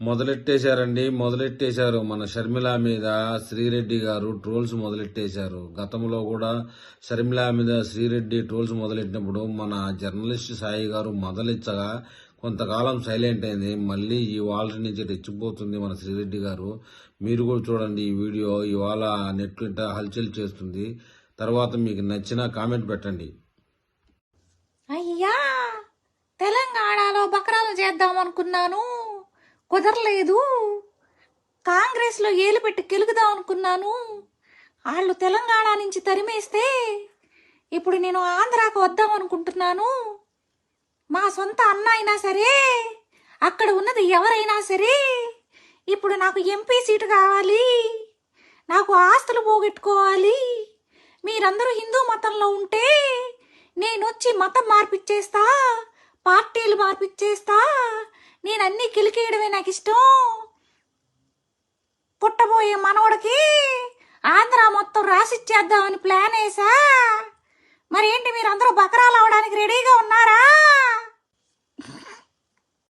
మొదలెట్టేశారండి మొదలెట్టేశారు. మన షర్మిల మీద శ్రీరెడ్డి గారు ట్రోల్స్ మొదలెట్టేశారు. గతంలో కూడా షర్మిల మీద శ్రీరెడ్డి ట్రోల్స్ మొదలెట్టినప్పుడు మన జర్నలిస్ట్ సాయి గారు మొదలిచ్చగా కొంతకాలం సైలెంట్ అయింది. మళ్ళీ ఇవాళ నుంచి రెచ్చిపోతుంది మన శ్రీరెడ్డి గారు. మీరు కూడా చూడండి ఈ వీడియో. ఇవాళ నెట్ హల్చల్ చేస్తుంది. తర్వాత మీకు నచ్చిన కామెంట్ పెట్టండి. అయ్యా! తెలంగాణలో బకరాలు చేద్దాం అనుకున్నాను కుదరలేదు. కాంగ్రెస్లో ఏలు పెట్టి గెలుగుదాం అనుకున్నాను. వాళ్ళు తెలంగాణ నుంచి తరిమేస్తే ఇప్పుడు నేను ఆంధ్రాకు వద్దాం అనుకుంటున్నాను. మా సొంత అన్న అయినా సరే అక్కడ ఉన్నది ఎవరైనా సరే ఇప్పుడు నాకు ఎంపీ సీటు కావాలి నాకు ఆస్తులు పోగొట్టుకోవాలి. మీరందరూ హిందూ మతంలో ఉంటే నేను వచ్చి మతం మార్పిచ్చేస్తా పార్టీలు మార్పిచ్చేస్తా నేను అన్ని కిలికేయడమే నాకు ఇష్టం పుట్టబోయే మనవడికి ఆంధ్ర మొత్తం రాసిచ్చేద్దామని ప్లాన్ వేసా మరేంటి మీరందరూ బకరాలు అవడానికి రెడీగా ఉన్నారా?